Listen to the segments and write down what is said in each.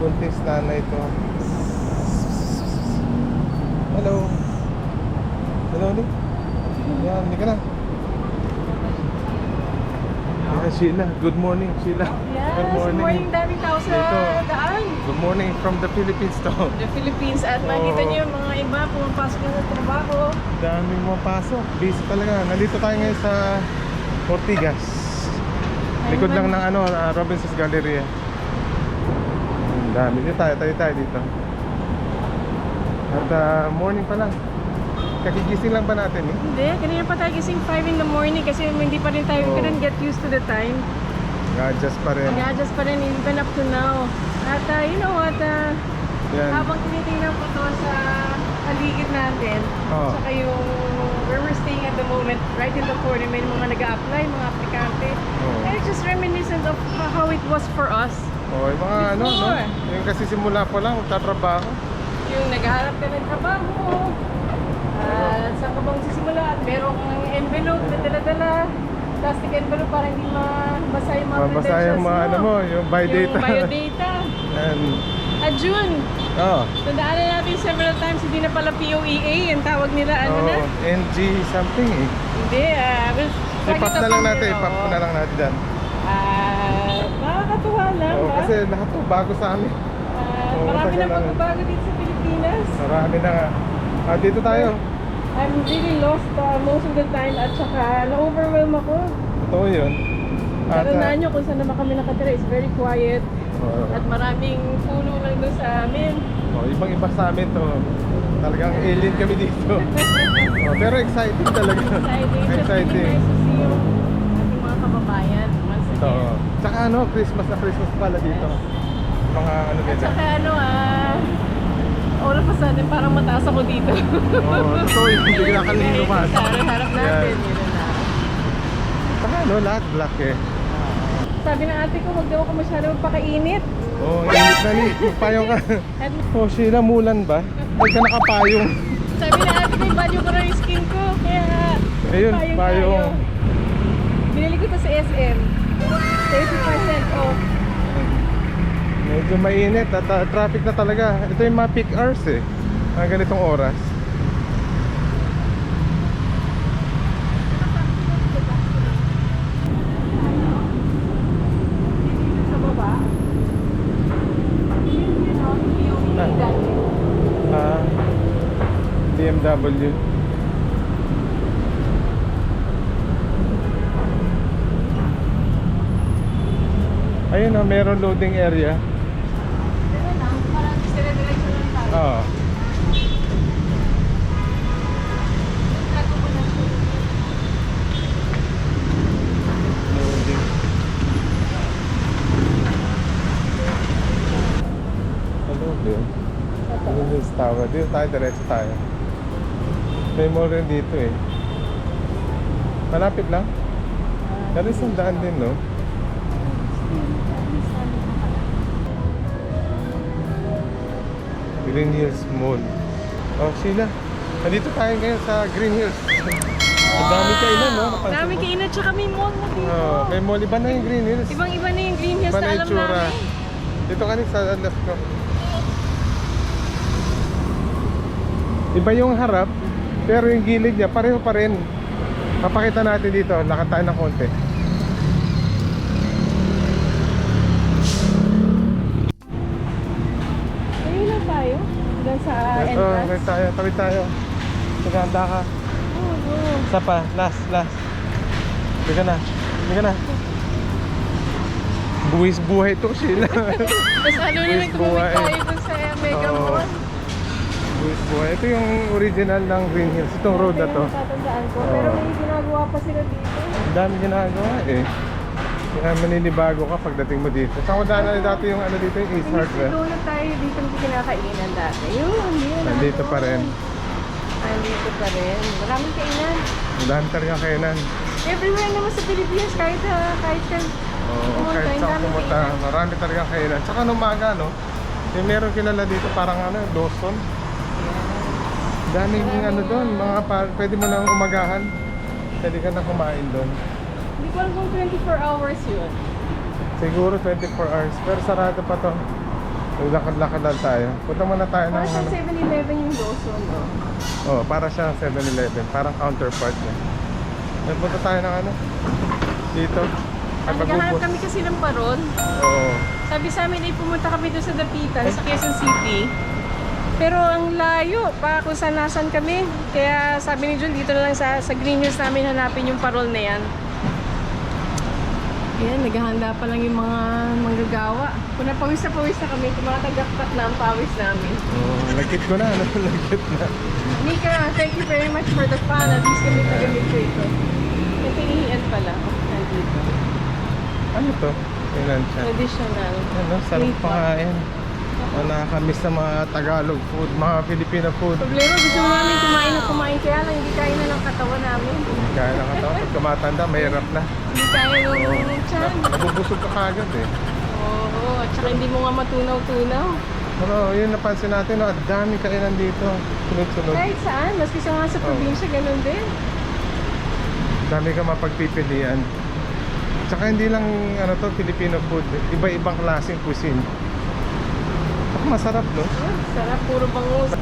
buntis nanay ito. Hello. Hello, Nick. Yan, hindi ka na. Yan, Sheila. Good morning, Sheila. Yes, Good morning. morning. Daming tao sa daan. Good morning from the Philippines to. The Philippines at makita Oo. niyo yung mga iba pumapasok na sa trabaho. Daming mga pasok. Busy talaga. Nandito tayo ngayon sa Ortigas. Likod lang ng ano, uh, Robinson's Galleria. Dami. Dito tayo, tayo tayo dito. At ah, morning pa lang. Kakigising lang ba natin eh? Hindi, kanina pa tayo gising 5 in the morning kasi hindi pa rin tayo, Oo. couldn't get used to the time. Adjust pa rin. Nag-adjust pa rin even up to now. At uh, you know what, uh, Yan. habang tinitingnan ko to sa paligid natin, Oo. saka yung where we're staying at the moment, right in the corner, may mga nag-a-apply, mga aplikante. Oo. And it's just reminiscent of how it was for us. Oh, yung mga ano, no? Before. Yung kasi simula pa lang, magtatrabaho. Yung naghahanap ka ng trabaho, at saan ka bang sisimula at meron kang envelope na dala-dala, plastic envelope para hindi mabasa yung mga Mabasa yung mga ano mo, yung by data. Yung biodata. And, At June, oh, tandaan na natin several times, hindi na pala POEA, ang tawag nila, ano na? oh, NG something eh. Hindi, ah, well, Ipap na lang natin, oo. ipap na lang natin lang, Oo, ba? kasi lahat to bago sa amin. Ah, oo, marami na lang. pagbabago dito sa Pilipinas. Marami na nga. Ah, dito tayo. I'm really lost uh, most of the time at saka na-overwhelm ako. Totoo yun. At, Tandaan ah, nyo kung saan naman kami nakatira. It's very quiet oo. at maraming puno lang doon sa amin. Oh, ibang iba sa amin to. Talagang alien kami dito. oh, pero exciting talaga. Exciting. Really exciting. Ano, Christmas na Christmas pala dito. Mga ano At nila. saka ano, ah, all of a sudden parang mataas ako dito. Oo, totoo yun. Hindi ka kanina lumas. Sa harap natin, yun na. Saka ano, lahat black eh. Sabi ng ate ko, huwag daw ako masyado magpakainit. Oh, init na ni. Payong ka. At Oh, Sheila, mulan ba? Huwag ka nakapayong. sabi ng ate ko, banyo ko na yung skin ko. Kaya, Ayun, payong payong. Binili ko to sa SM. 30% off. Medyo mainit at ah, traffic na talaga. Ito yung mga peak hours eh. Mga ganitong oras. BMW. Ayun na, meron loading area. Ano yung tower? Dito tayo, diretso tayo. May mall rin dito eh. Malapit lang. Pero isang din, no? Green Hills Mall. Oh, Sheila. Nandito tayo ngayon sa Green Hills. Ang dami kainan, no? Napansin Dami ko. kainan, tsaka may mall na dito. Oh, may mall. Iba na yung Green Hills. Ibang-iba na yung green hills Iba na na alam itsura. namin. Dito ka sa left ko. Iba yung harap, pero yung gilid niya, pareho pa rin. Papakita natin dito, lakad tayo ng konti. Tawid tayo, tawid tayo. Maganda ka. Isa pa, last, last. Hindi ka na, hindi ka na. Buwis buhay to, Sheila. Tapos ano naman Buwis tumawid buhay. tayo dun sa Mega Oo. Mall. Buwis buhay. Ito yung original ng Green Hills. Itong road na Ito to. yung natatandaan ko. Oo. Pero may ginagawa pa sila dito. Ang dami ginagawa eh. Kaya maninibago ka pagdating mo dito. Sa wala na dati yung ano dito, yung Yung Hardware. doon tayo dito yung kinakainan dati. Yun, yun. Nandito pa rin. Nandito pa rin. Maraming kainan. Ang dami talaga kainan. Everywhere naman sa Pilipinas, kahit, uh, kahit kan, Oo, Pumunta, kahit saan pumunta, marami talaga kainan. Tsaka nung umaga, no? Yung meron kilala dito, parang ano, Dawson. Daming ano doon, mga pa, pwede mo nang umagahan. Pwede ka na kumain doon. Hindi ko alam kung 24 hours yun. Siguro 24 hours, pero sarado pa to. Lakad-lakad lang tayo. Punta muna tayo ng Para sa ano. 7-Eleven yung Lawson, no? Oh, para siya 7-Eleven. Parang counterpart niya. Then, punta tayo ng ano. Dito. Ay, Naghahanap magbubus. kami kasi ng paron. Oo. Sabi sa amin ay pumunta kami doon sa Dapitan, sa Quezon City. Pero ang layo pa kung saan nasan kami. Kaya sabi ni Jun, dito na lang sa, sa Green Hills namin hanapin yung parol na yan. Ayan, naghahanda pa lang yung mga manggagawa. Kung napawis na pawis na kami, tumatagaktak na ang pawis namin. Oh, nagkit ko na. Ano? Nagkit na. Nika, thank you very much for the fun. At least kami tagamit ko ito. Yung pinihian pala. Nandito. Ano to? Kailan siya? Traditional. Ano? Sarap Wait, pakain. Oh, nakakamiss ng mga Tagalog food, mga Filipino food. Problema, gusto mo namin kumain na kumain. Kaya lang, hindi kaya na ng katawan namin. Kaya na katawa. Pag kumatanda, mahirap na. Hindi kaya yung tiyan. Nabubusog ka kagad eh. Oo, at saka hindi mo nga matunaw-tunaw. Pero yun napansin natin, no, ang dami kainan dito. Sunod-sunod. Kahit saan, maski sa mga sa Oo. probinsya, ganun din. Dami ka mapagpipilian. Tsaka hindi lang ano to, Filipino food. Iba-ibang klaseng cuisine. Masarap, no? Oh, sarap, puro bangus.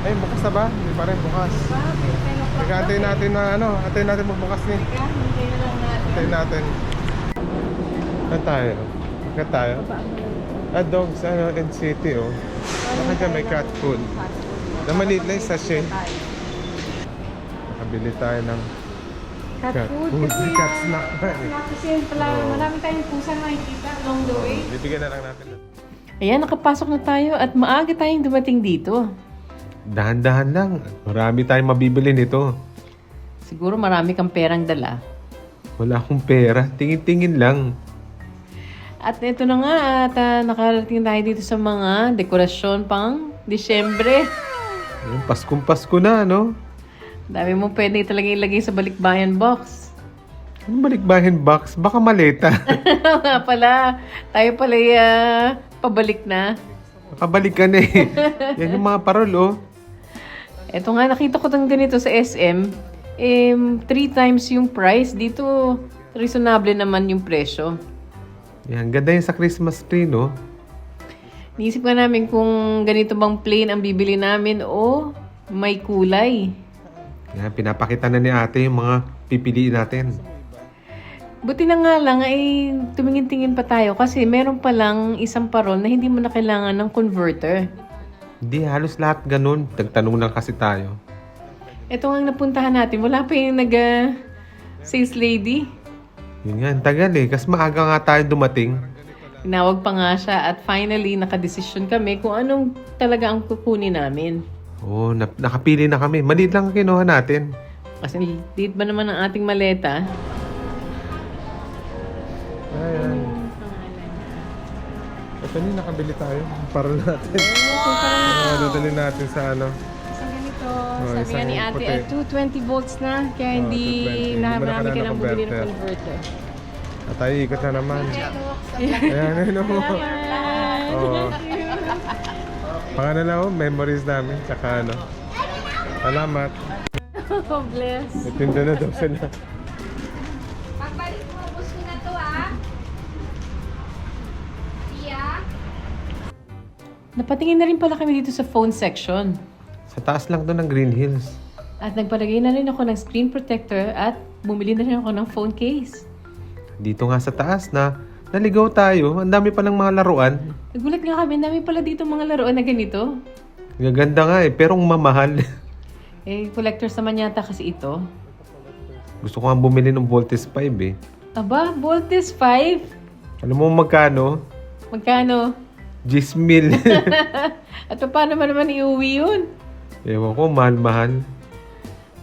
Ay, bukas na ba? Hindi pa rin bukas. Diba? Pero 10 o'clock Ika-antay na. natin na ano, antay natin magbukas ni. Hintay na lang natin. Antay natin. Saan tayo? Saan tayo? Ah, dogs, ano, and city, oh. Baka dyan may cat food. Na maliit lang yung sachet. Nakabili tayo ng Cat cat food. food. Kasi, Cat snack kasi yun pala, marami tayong pusa na nakikita along the way. Bibigyan na lang natin. Ayan, nakapasok na tayo at maaga tayong dumating dito. Dahan-dahan lang. Marami tayong mabibili nito. Siguro marami kang perang dala. Wala akong pera. Tingin-tingin lang. At ito na nga, at ah, nakarating tayo dito sa mga dekorasyon pang Disyembre. Ayun, Paskong Pasko na, no? Dami mo pwede talaga ilagay sa balikbayan box. Anong balikbahin box? Baka maleta. nga pala, tayo pala ah, pabalik na. Makabalik ka na eh. Yan yung mga parol, oh. Ito nga, nakita ko tang ganito sa SM. Eh, three times yung price. Dito, reasonable naman yung presyo. Yan, ganda yung sa Christmas tree, no? Niisip nga namin kung ganito bang plain ang bibili namin o may kulay. Yan, pinapakita na ni ate yung mga pipiliin natin. Buti na nga lang ay tumingin-tingin pa tayo kasi meron pa lang isang parol na hindi mo na kailangan ng converter. Hindi, halos lahat ganun. Nagtanong lang kasi tayo. Ito nga ang napuntahan natin. Wala pa yung nag ah, sales lady. Yun nga, ang tagal eh. Kasi maaga nga tayo dumating. Tinawag pa nga siya at finally nakadesisyon kami kung anong talaga ang kukunin namin. Oo, oh, nakapili na kami. Maliit lang ang kinuha natin. Kasi liit ba naman ang ating maleta? Ayan. Ito na nakabili tayo. Para natin. Wow! Oo, dadalhin natin sa ano. Isang ganito. Oh, Sabi isang nga ni ate, puti. eh, 220 volts na. Kaya Oh, hindi 220. na marami ka kailangan nang ng bumili ng converter. At tayo ikot na naman. Ayan, ano mo. Oo. Pang ano lang, oh, memories namin. Tsaka ano. Salamat. Oh, bless. Natinda na daw sila. Pagbalik mo, ubos ko na to ah. Tia? Napatingin na rin pala kami dito sa phone section. Sa taas lang to ng Green Hills. At nagpalagay na rin ako ng screen protector at bumili na rin ako ng phone case. Dito nga sa taas na naligaw tayo. Ang dami palang mga laruan. Nagulat nga kami, ang dami pala dito mga laruan na ganito. Gaganda nga eh, pero mamahal. Eh, collectors naman yata kasi ito. Gusto ko nga bumili ng Voltes 5 eh. Aba, Voltes 5. Alam mo magkano? Magkano? 10 mil. At paano ba naman iuwi yun? Ewan ko, mahal-mahal.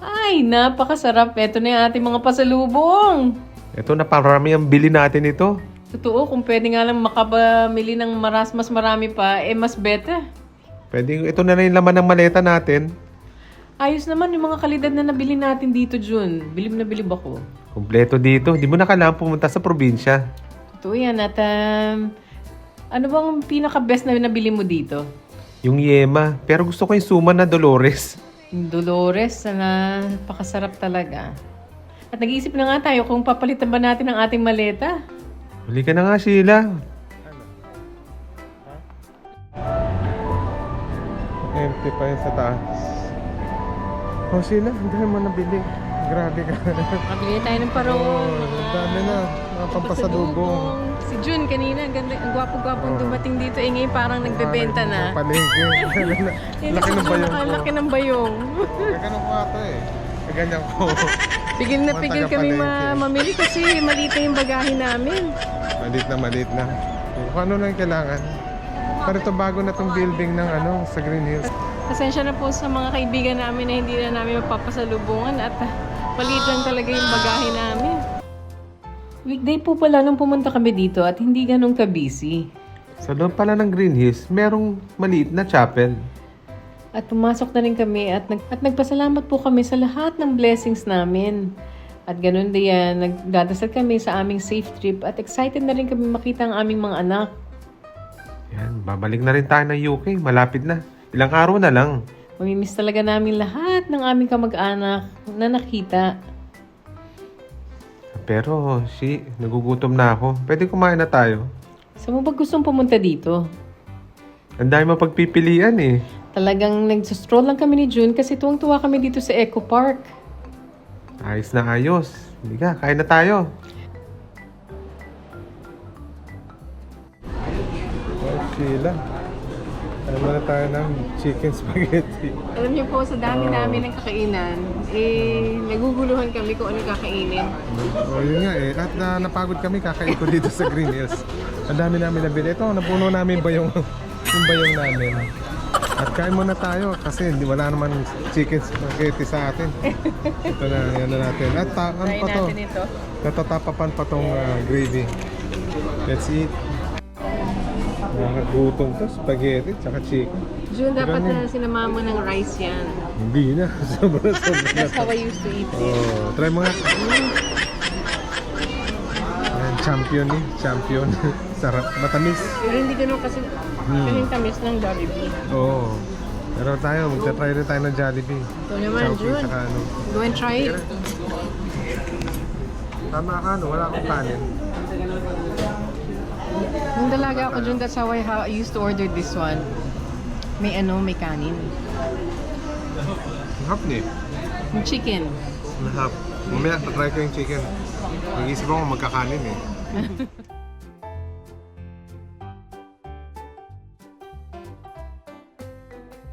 Ay, napakasarap. Ito na yung ating mga pasalubong. Ito na parami ang bili natin ito. Totoo, kung pwede nga lang makabamili ng maras mas marami pa, eh mas better. Pwede, ito na lang yung laman ng maleta natin. Ayos naman yung mga kalidad na nabili natin dito, Jun. Bilib na bilib ako. Kompleto dito. Di mo na kailangan pumunta sa probinsya. Totoo yan. At um, ano bang pinaka-best na nabili mo dito? Yung Yema. Pero gusto ko yung Suma na Dolores. Yung Dolores, na napakasarap talaga. At nag-iisip na nga tayo kung papalitan ba natin ang ating maleta. Huli ka na nga, Sheila. 250 pa yun sa taas. Oh, ang dami mo nabili. Grabe ka. Makabili tayo ng parol. Oh, mga ang dami na. Mga pampasalubong. Si Jun kanina, ang ganda, ang gwapo-gwapong Oh. dumating dito. Eh ngayon parang nagbebenta na. Palengke. Laki ng bayong. Laki ng bayong. Ganun ko ito eh. Ganyan ko. Pigil na pigil kami ma mamili kasi maliit na yung bagahe namin. Malit na malit na. Kung ano lang kailangan. Pero ito bago na tong building ng ano sa Green Hills. Pasensya na po sa mga kaibigan namin na hindi na namin mapapasalubungan at maliit lang talaga yung bagahe namin. Weekday po pala nung pumunta kami dito at hindi ganun ka-busy. Sa loob pala ng Green Hills, merong maliit na chapel. At pumasok na rin kami at, nag, at nagpasalamat po kami sa lahat ng blessings namin. At ganun din yan, nagdadasal kami sa aming safe trip at excited na rin kami makita ang aming mga anak. Yan, babalik na rin tayo ng UK. Malapit na. Ilang araw na lang. Mamimiss talaga namin lahat ng aming kamag-anak na nakita. Pero, si, nagugutom na ako. Pwede kumain na tayo. Saan mo ba gustong pumunta dito? Ang dami mapagpipilian eh. Talagang nag-stroll lang kami ni June kasi tuwang-tuwa kami dito sa Eco Park. Ayos na ayos. Hindi ka, kain na tayo. Oh, Kain muna tayo ng chicken spaghetti. Alam niyo po, sa dami Oo. namin ng kakainan, eh, naguguluhan kami kung anong kakainin. Oh, yun nga eh. At na, napagod kami kakain ko dito sa Green Hills. Ang dami namin nabili. Ito, napuno namin ba yung, yung bayong namin. At kain muna tayo kasi hindi wala naman chicken spaghetti sa atin. Ito na, yan na natin. At ta- ano Try pa to? Natatapapan pa tong ah, gravy. Let's eat. Mga gutom to, spaghetti, tsaka chicken. June, dapat na sinama mo ng rice yan. Hindi na, sobra sobra na That's how I used to eat it. Oh, try mo nga. Ayan, champion eh, champion. Sarap, matamis. Pero hindi ganun kasi Hmm. kasing tamis ng Jollibee. Oo. Pero tayo, magta-try rin tayo ng Jollibee. Ito naman, June. tsaka ano. Go and try it. Tama ka, no? Wala akong kanin. Nung dalaga ako, June, that's how I, how I used to order this one. May ano, may kanin. Hap ni. Yung chicken. Hap. Mamaya, try ko yung chicken. Nag-isip ako magkakanin eh.